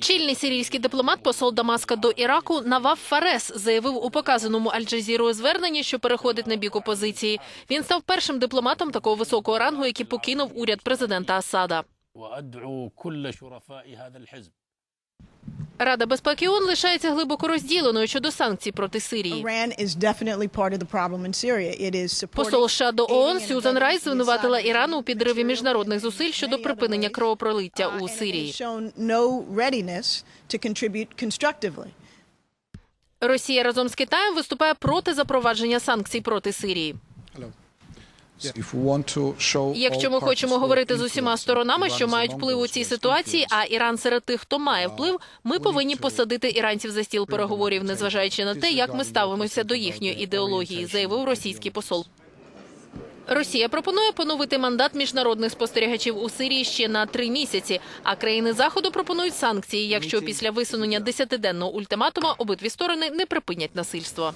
Чільний сирійський дипломат, посол Дамаска до Іраку Навав Фарес заявив у показаному Аль-Джазірою зверненні, що переходить на бік опозиції. Він став першим дипломатом такого високого рангу, який покинув уряд президента Асада. Рада безпеки ООН лишається глибоко розділеною щодо санкцій проти Сирії. Посол США до ООН Сюзан Райс звинуватила Іран у підриві міжнародних зусиль щодо припинення кровопролиття Uh, у Сирії. Росія разом з Китаєм виступає проти запровадження санкцій проти Сирії. Якщо ми хочемо говорити з усіма сторонами, що мають вплив у цій ситуації, а Іран серед тих, хто має вплив, ми повинні посадити іранців за стіл переговорів, незважаючи на те, як ми ставимося до їхньої ідеології, заявив російський посол. Росія пропонує поновити мандат міжнародних спостерігачів у Сирії ще на три місяці. А країни заходу пропонують санкції, якщо після висунення десятиденного ультиматума обидві сторони не припинять насильство.